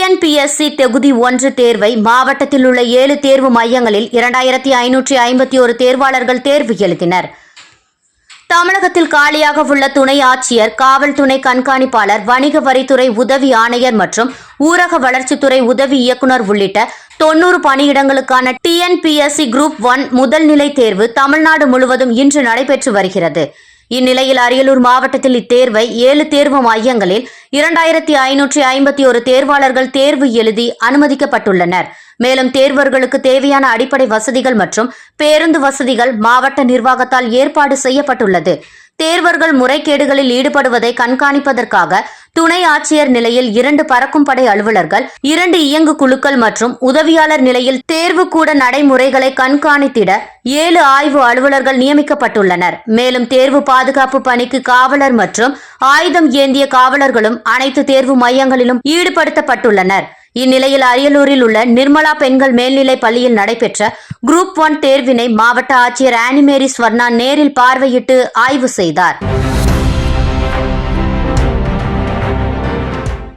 TNPSC தொகுதி ஒன்று தேர்வை மாவட்டத்தில் உள்ள ஏழு தேர்வு மையங்களில் இரண்டாயிரத்தி ஐநூற்றி ஐம்பத்தி ஒரு தேர்வாளர்கள் தேர்வு எழுதினர். தமிழகத்தில் காலியாக உள்ள துணை ஆட்சியர் காவல் துணை கண்காணிப்பாளர் வணிக வரித்துறை உதவி ஆணையர் மற்றும் ஊரக வளர்ச்சித்துறை உதவி இயக்குனர் உள்ளிட்ட தொன்னூறு பணியிடங்களுக்கான டிஎன்பிஎஸ்சி குரூப் ஒன் முதல் நிலை தேர்வு தமிழ்நாடு முழுவதும் இன்று நடைபெற்று வருகிறது. இந்நிலையில் அரியலூர் மாவட்டத்தில் இத்தேர்வை ஏழு தேர்வு மையங்களில் இரண்டாயிரத்தி ஐநூற்றி ஐம்பத்தி ஒரு தேர்வாளர்கள் தேர்வு எழுதி அனுமதிக்கப்பட்டுள்ளனர். மேலும் தேர்வர்களுக்கு தேவையான அடிப்படை வசதிகள் மற்றும் பேருந்து வசதிகள் மாவட்ட நிர்வாகத்தால் ஏற்பாடு செய்யப்பட்டுள்ளது. தேர்வர்கள் முறைகேடுகளில் ஈடுபடுவதை கண்காணிப்பதற்காக துணை ஆட்சியர் நிலையில் இரண்டு பறக்கும் படை அலுவலர்கள் இரண்டு இயங்கு குழுக்கள் மற்றும் உதவியாளர் நிலையில் தேர்வு கூட நடைமுறைகளை கண்காணித்திட ஏழு ஆய்வு அலுவலர்கள் நியமிக்கப்பட்டுள்ளனர். மேலும் தேர்வு பாதுகாப்பு பணிக்கு காவலர் மற்றும் ஆயுதம் ஏந்திய காவலர்களும் அனைத்து தேர்வு மையங்களிலும் ஈடுபடுத்தப்பட்டுள்ளனர். இந்நிலையில் அரியலூரில் உள்ள நிர்மலா பெண்கள் மேல்நிலை பள்ளியில் நடைபெற்ற குரூப் ஒன் தேர்வினை மாவட்ட ஆட்சியர் ஆனிமேரி ஸ்வர்ணா நேரில் பார்வையிட்டு ஆய்வு செய்தார்.